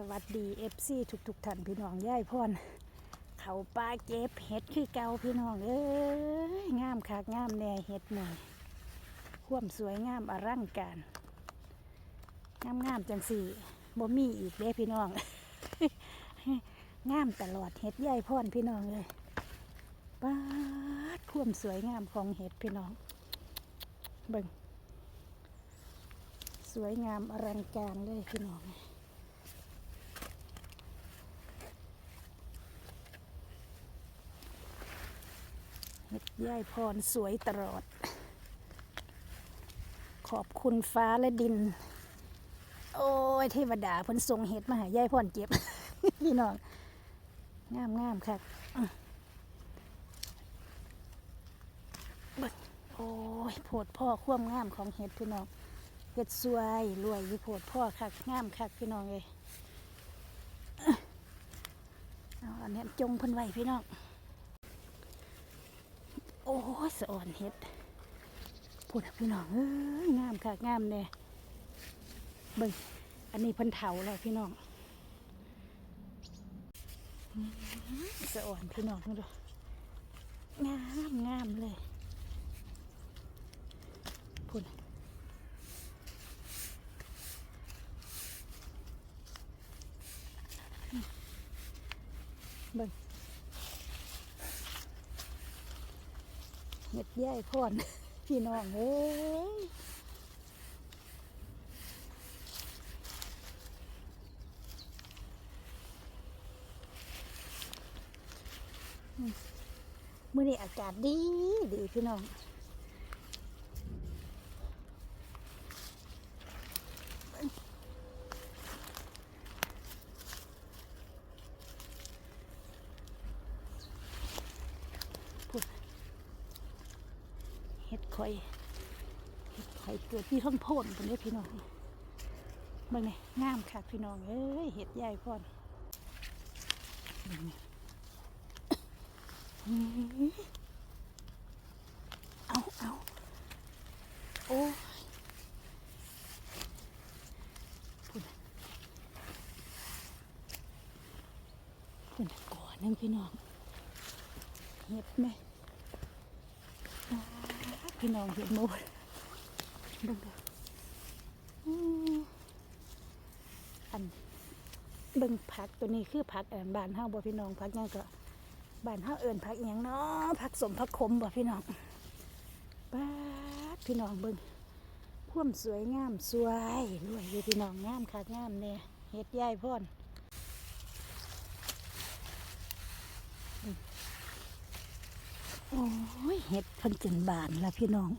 สวัสดีเอฟซีทุกๆท่านพี่น้องย่ายพรเขาปลาเก็บเห็ดคือเก่าพี่น้องเอ้ยงามคักงามแน่เห็ดหน่อยควมสวยงามอลังการงามงามจังสี่บ่มีอีกเด้พี่น้องงามตลอดเห็ดย่ายพรพี่น้องเลยป้าดควมสวยงามของเห็ดพี่น้องเบิ่งสวยงามอลังการเลยพี่น้อง เฮ็ด ย่ายพรสวยตลอด ขอบคุณฟ้าและดิน โอ้ย เทวดาเพิ่นส่งเห็ดมาหายายพรเก็บ พี่น้อง งามงามค่ะเบิ่งโอ้ยโพดพ่อความงามของเห็ดพี่น้องเห็ดสวยรวยยู่โพดพ่อคักงามคักพี่น้องเลยเอาอันนี้จงพิ่นไว้พี่น้อง โอ้สะอ่อนเฮ็ดพูดอะพี่น้องเอ้ยงามค่ะงามเนี่ยเบิ่งอันนี้พิ่นเถาแล้วพี่น้องสะอ่อนพี่น้องดูงามงามเลยพูดอะเบิ่ง เห็ดย่ายพ่อนพี่น้องเอ้ยมื่อนี้อากาศดีดีพี่น้องพูด เห็ดข่อยเห็ดข่อยเกิดที่ท้นโพนเป็นเด้พี่น้องเบิ่งนี่งามค่ะพี่น้องเอ้ยเห็ดใหญ่พ่อนเบิ่งนี่อื้อหือเอาเอาโอ้ยพุ่นน่ะพุ่นน่ะก่อนนึงพี่น้องเห็ดไหม พี่น้องเห็นหมดเบิ่งดูอันเบิ่งผักตัวนี้คือผักแอนบานเฮาบ่พี่น้องผักยังก็บานเฮาเอิ้นผักหยังเนาะผักสมผักขมบ่พี่น้องป้าดพี่น้องเบิ่งความสวยงามสวยรวยอยู่พี่น้องงามค่ะงามแน่เฮ็ดยายพ่อน โอ้ยเฮ็ดพิ่นจนบานแล้วพี่น้อง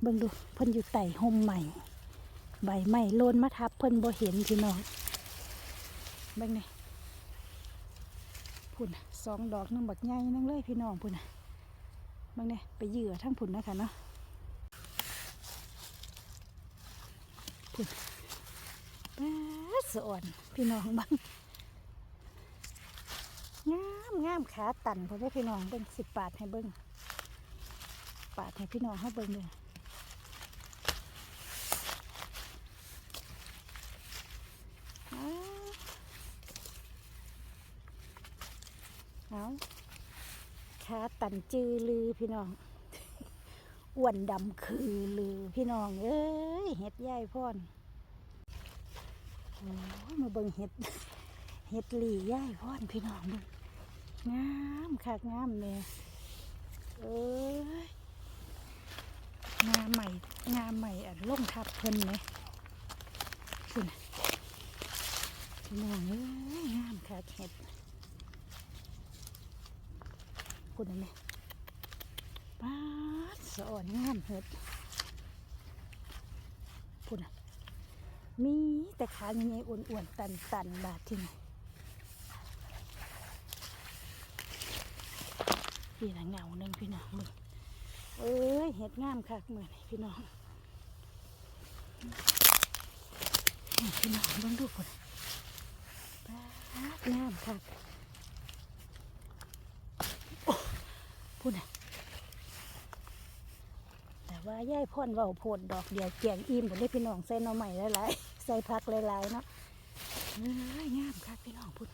เบิ่งดูเพิ่นอยู่ใต้ห่มใหม่ ใบไม้โลนมาทับเพิ่นบ่เห็นพี่น้องเบิ่งนี่พุ่นสองดอกนึงบักใหญ่นึงเลยพี่น้องพุ่นเบิ่งนี่ไปเหยื่อทั้งพุ่นนะคะเนาะพุ่นป้าดสะอ่อนพี่น้องเบังง งามขาตันพุ่นเด้พี่น้องเบิ่งสิปาดให้เบิ่งปาดให้พี่น้องให้เบิ่งเลยเอาเอาขาตันจือลือพี่น้องอ้วนดำคือลือพี่น้องเอ้ยเห็ดย่ายพ่อนโอ้มาเบิ่งเห็ดเห็ดหลีย่ายพ่อนพี่น้องเบิ่ง งามคักงามเลยเอ้ยงามใหม่งามใหม่อะล่มทับเพิ่นไหมคุณนะพี่น้องเอ้ยงามค่ะเห็ดคุณเห็นไหมป้าสะอ่อนงามเห็ดคุณนะมีแต่ขาใหญ่ๆอ้วนๆตันๆบาดที่นี่ พี่ละเงาหนึ่งพี่น้องมึงเอ้ยเห็ดงามค่ะเหมือนพี่น้องพี่น้องเบ้างดูคุณปาดงามค่ะโอ้พูดนะแต่ว่าย่ายพ่อนเว่าโพดดอกเดียวแกงอิ่มผมได้พี่น้องใส่น่อใหม่หลายๆใส่ผักหลายๆเนาะเอ้ยงามค่ะพี่น้องพุ่น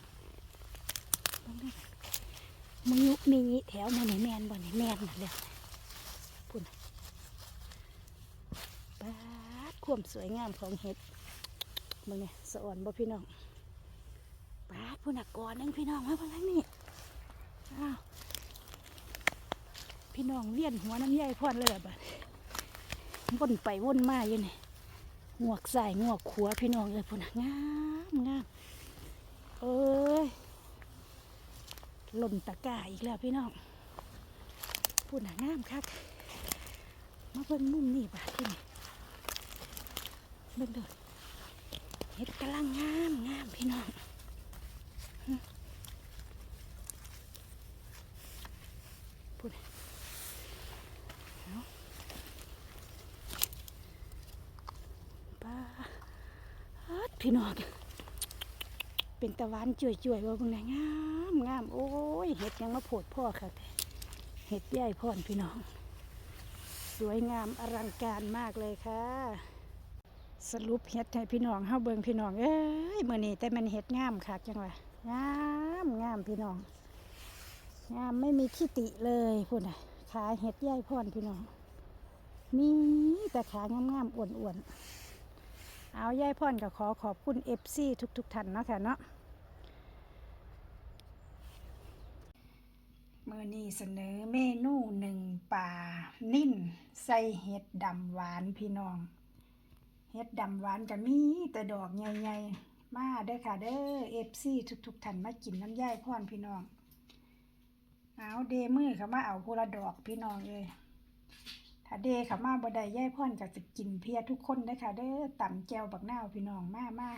เบิ่งด้ มึงยุมีงี้แถวมันนี่แมนบ่นแมนนั่นแหล้วพุ่นปาดความสวยงามของเห็ดมึงเนี่ยสะอ่อนบ่พี่น้องปาดพุ่นน่ะก่อนนึงพี่น้องมาเบิ่งทางนี้อ้าวพี่น้องเวียนหัวน้ำใยพอดเลยล่ะบัดวนไปวนมาอยู่นี่งวกใส่งวกขัวพี่น้องเอ้ยพุ่นงามงามเอ้ย ล่นตะกร้าอีกแล้วพี่น้องพุ่นน่ะงามคักมาเบิ่งมุมนี่บาดที่นี่เบิ่งเด้อเห็ดกำลังงามงามพี่น้องหึพุ่นน่ะเอาป้าพี่น้อง เป็นตะวันจ่วยๆว่าเบิ่งนะงามงามโอ้ยเห็ดยังมาโผดพ่อค่ะเห็ดใหญ่พ่อนพี่น้อง สวยงามอลังการมากเลยค่ะ สรุปเห็ดให้พี่น้องเฮาเบิ่งพี่น้องเอ้ยมื้อนี้แต่มันเห็ดงามคักจังว่างามงามพี่น้องงามไม่มีที่ติเลยพุ่นน่ะขาเห็ดใหญ่พ่อนพี่น้องมีแต่ขางามๆอ้วนๆ เอายายพ่อนก็ขอขอบคุณเอฟซีทุกๆท่านเนาะค่ะเนาะเมื่อนี้เสนอเมนูหนึ่งป่านิ่นใส่เห็ดดำหวานพี่น้อง เห็ดดำหวานก็มีแต่ดอกใหญ่ๆ มาเด้อค่ะเด้อเอฟซีทุกๆท่านมากินน้ำยายพ่อนพี่น้อง เอาเดมือเขามาเอาพละดอกพี่น้องเลย ถ้าเดเขามาบ่ได้ย่ายพ่อนก็จะกินเพียทุกคนนะคะเด้อต่ำแจวบักหน้าพี่น้องมามา